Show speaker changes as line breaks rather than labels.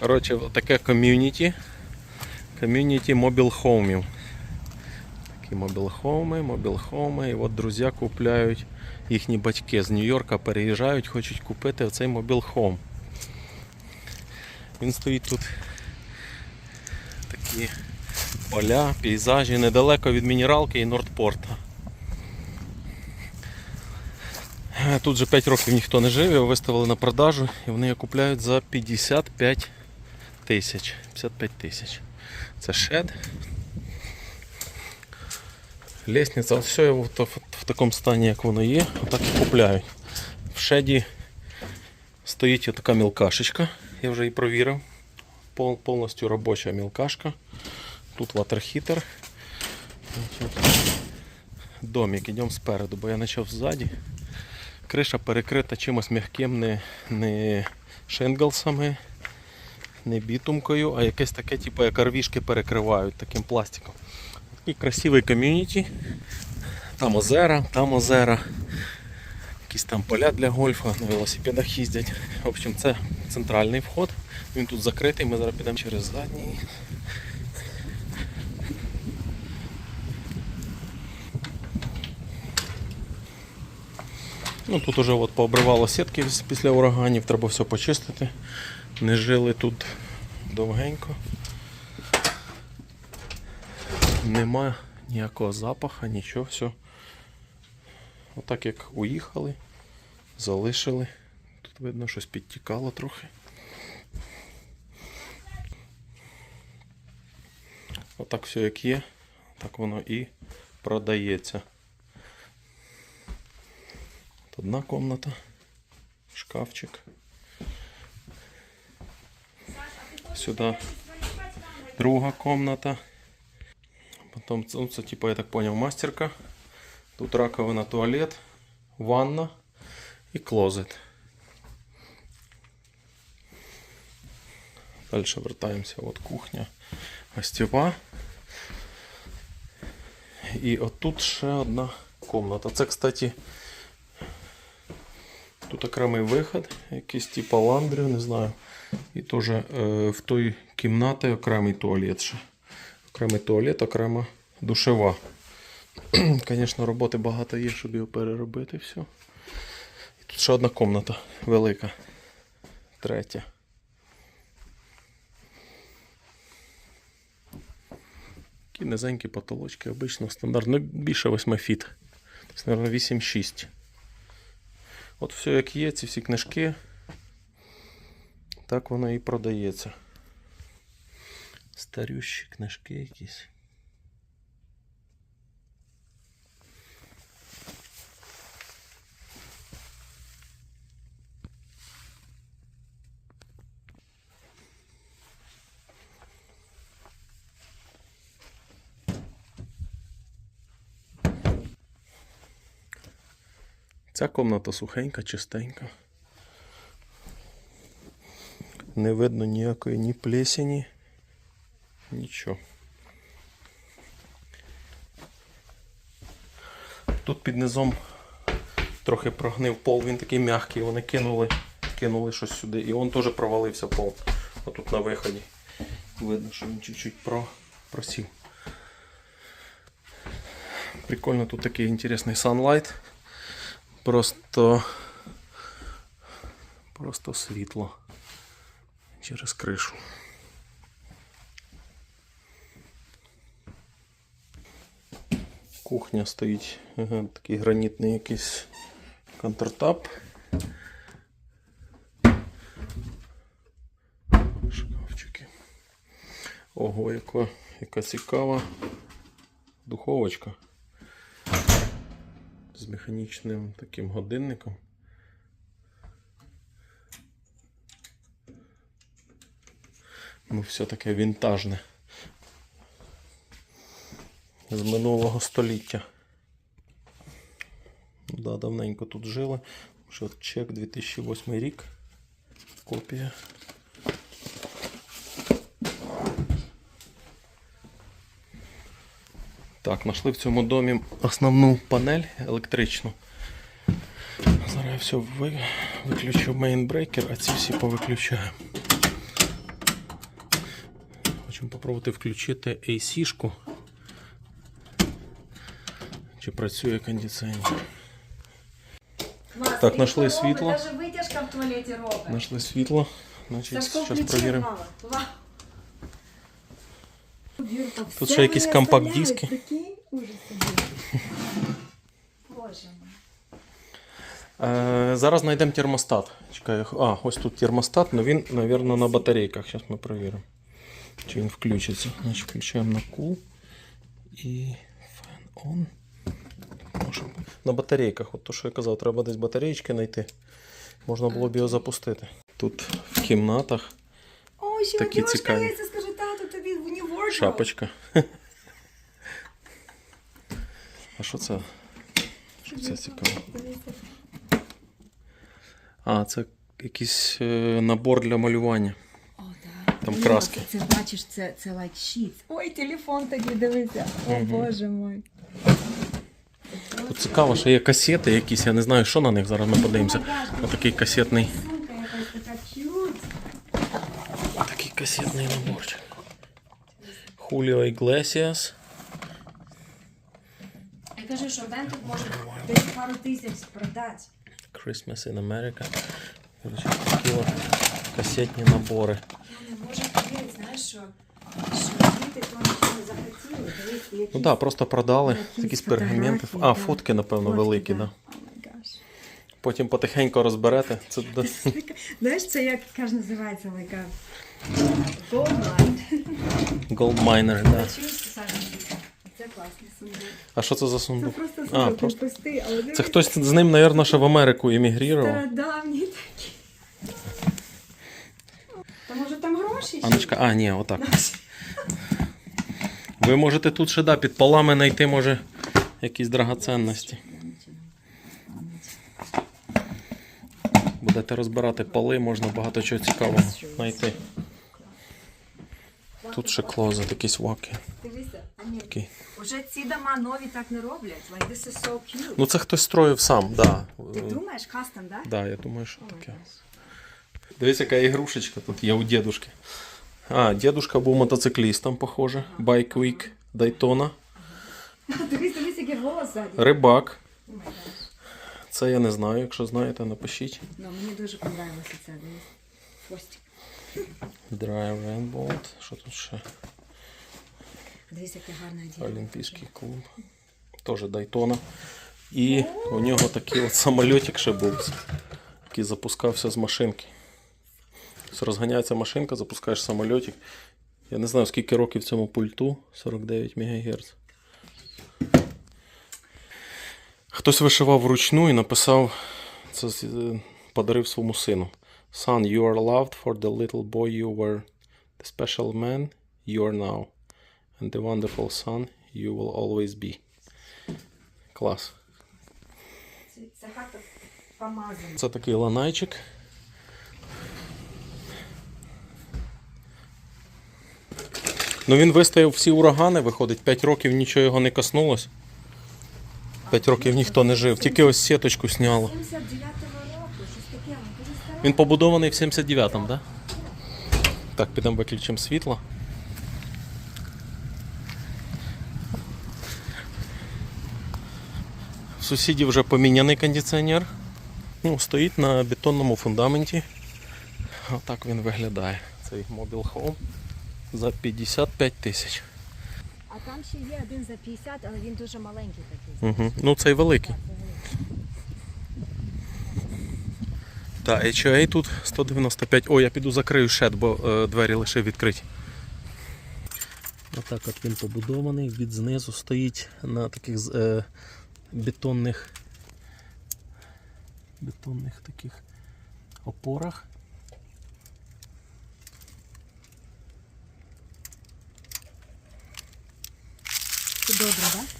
Коротше, таке ком'юніті. Ком'юніті мобіл хоумів. Такі мобіл хоуми, мобіл хоуми. І от друзі купляють їхні батьки з Нью-Йорка переїжджають, хочуть купити оцей мобіл хоум. Він стоїть тут такі поля, пейзажі недалеко від мінералки і Нордпорта. Тут вже 5 років ніхто не жив, його виставили на продажу і вони його купляють за 55 тисяч. 55 тисяч. Це шед. Лестниця, от все його в, в, в такому стані, як воно є, отак і купляють. В шеді стоїть така мілкашечка, я вже її провірив. Пол, повністю робоча мілкашка. Тут ватерхітер. Домик, йдемо спереду, бо я почав ззаді. Криша перекрита чимось м'яким, не, не шинглсами, не бітумкою, а якесь таке, типу, як арвішки перекривають таким пластиком. Такий красивий ком'юніті. Там озера, там озера. Якісь там поля для гольфа, на велосипедах їздять. В общем, це центральний вход. Він тут закритий, ми зараз підемо через задній. Ну тут уже от пообривало сітки після ураганів, треба все почистити. Не жили тут довгенько. Нема ніякого запаху, нічого, все. Отак як уїхали, залишили. Тут видно, щось підтікало трохи. Отак все як є, так воно і продається. Одна комната, шкафчик. Сюди друга комната. Потом це, ну, це типу, я так поняв, мастерка. Тут раковина, туалет, ванна і клозет. Далі вертаємося. От кухня, гостєва. І отут ще одна комната. Це, кстати, тут окремий виход, якийсь типу ландрів, не знаю. І теж е, в той кімнаті окремий туалет ще. Окремий туалет, окрема душева. Звісно, роботи багато є, щоб його переробити все. І тут ще одна комната велика. Третя. Такі низенькі потолочки, обично стандартно, ну, більше 8 фіт. Тобто, мабуть, 8-6. От все як є, ці всі книжки. Так воно і продається. Старющі книжки якісь. Ця комната сухенька, чистенька. Не видно ніякої ні плесені, нічого. Тут під низом трохи прогнив пол, він такий м'який, вони кинули, кинули щось сюди. І он теж провалився пол. Отут на виході. Видно, що він чуть-чуть про, просів. Прикольно, тут такий інтересний sunlight. Просто. Просто світло через кришу. Кухня стоїть такий гранітний якийсь контртап. Шкафчики. Ого, яка, яка цікава духовочка з механічним таким годинником. Ну, все таке вінтажне. З минулого століття. Да, давненько тут жили. Що чек 2008 рік. Копія. Так, знайшли в цьому домі основну панель електричну. Зараз я все ви- виключу мейнбрейкер, а ці всі повиключаємо. Хочемо попробувати включити AC-шку. Чи працює кондиціонер. Так, знайшли світло.
Навіть витяжка в туалеті робить.
Знайшли світло. Значить, зараз перевіримо. Тут ще якісь компакт-диски. Е, зараз знайдемо термостат. Чекай, а, ось тут термостат, але він, мабуть, на батарейках. Зараз ми перевіримо. Чи він включиться. Значить, включаємо на cool і fan on. Може, На батарейках, от то, що я казав, треба десь батареєчки знайти. Можна було б його запустити. Тут в кімнатах
Ой, ще
Такі цікаві.
є, це скажи, тату, тобі в New
шапочка. А що це? Що це цікаво? А, це якийсь е, набор для малювання. Там
Ні,
краски.
Це, бачиш, це, це like sheets. Ой, телефон такий, дивися. О, боже мой.
Тут цікаво, що є касети якісь, я не знаю, що на них зараз ми подивимося. Отакий касетний. Такий касетний наборчик. Хуліо Іглесіас.
Я кажу, що Бен тут може десь пару тисяч продати.
Christmas in America. Короче, такі от касетні набори.
Я не можу повірити, знаєш, що, що діти то не захотіли. Які
Ну так, да, просто продали
Якісь
якісь пергамент. А,
да.
фотки, напевно,
фотки,
великі,
да.
да.
О.
Потім потихеньку розберете. Це
Знаєш, це як каже, називається лайка Goldmine.
Gold Miner, да.
Це класний сундук.
А що це за
Це
сундук?
просто
А,
сундук,
просто.
він але
Це хтось з ним, мабуть, ще в Америку емігрував.
стародавній такий. Та може там гроші? ще?
Аночка, а, ні, отак. Ви можете тут ще да, під полами знайти, може, якісь драгоценності. Будете розбирати поли, можна багато чого цікавого знайти. Тут ще клозет, якісь ваки.
Дивися,
Такий.
Уже ці дома нові так не роблять. Like this is so cute.
Ну це хтось строїв сам, да.
Ти думаєш, кастом, да?
Да, я думаю, що таке. Дивись, яка ігрушечка тут є у дедушки. А, дедушка був мотоциклістом, похоже. Bike Week Daytona.
Дивись, дивись, який голос ззаді.
Рибак. Це я не знаю, якщо знаєте, напишіть.
Ну, мені дуже подобається це, дивись. Хвостик.
Drive Rainbolt. Що тут ще?
Дивись, яке гарне діло.
Олімпійський клуб. Теж Дайтона. І у нього такий от самольотик ще був, який запускався з машинки. Розганяється машинка, запускаєш самольотик. Я не знаю, скільки років цьому пульту 49 МГц. Хтось вишивав вручну і написав, це е, подарив своєму сину. Son, you are loved for the little boy you were. The special man you are now. And the wonderful son you will always be. Клас.
Це
такий ланайчик. Ну він вистояв всі урагани, виходить, 5 років нічого його не коснулось. 5 років ніхто не жив, тільки ось сіточку сняло.
79-го року, щось таке, він
побудований в 79-му, так? Да? Так, підемо виключимо світло. В сусідів вже поміняний кондиціонер. Ну, стоїть на бетонному фундаменті. Отак він виглядає. Цей Mobile Home за 55 тисяч.
А там ще є один за 50, але він дуже маленький такий.
Угу. Ну, цей великий. Так, HOA тут 195. О, я піду закрию шед, бо е, двері лише відкриті. Отак от він побудований, від знизу стоїть на таких е, бетонних, бетонних таких опорах.
Добре, так?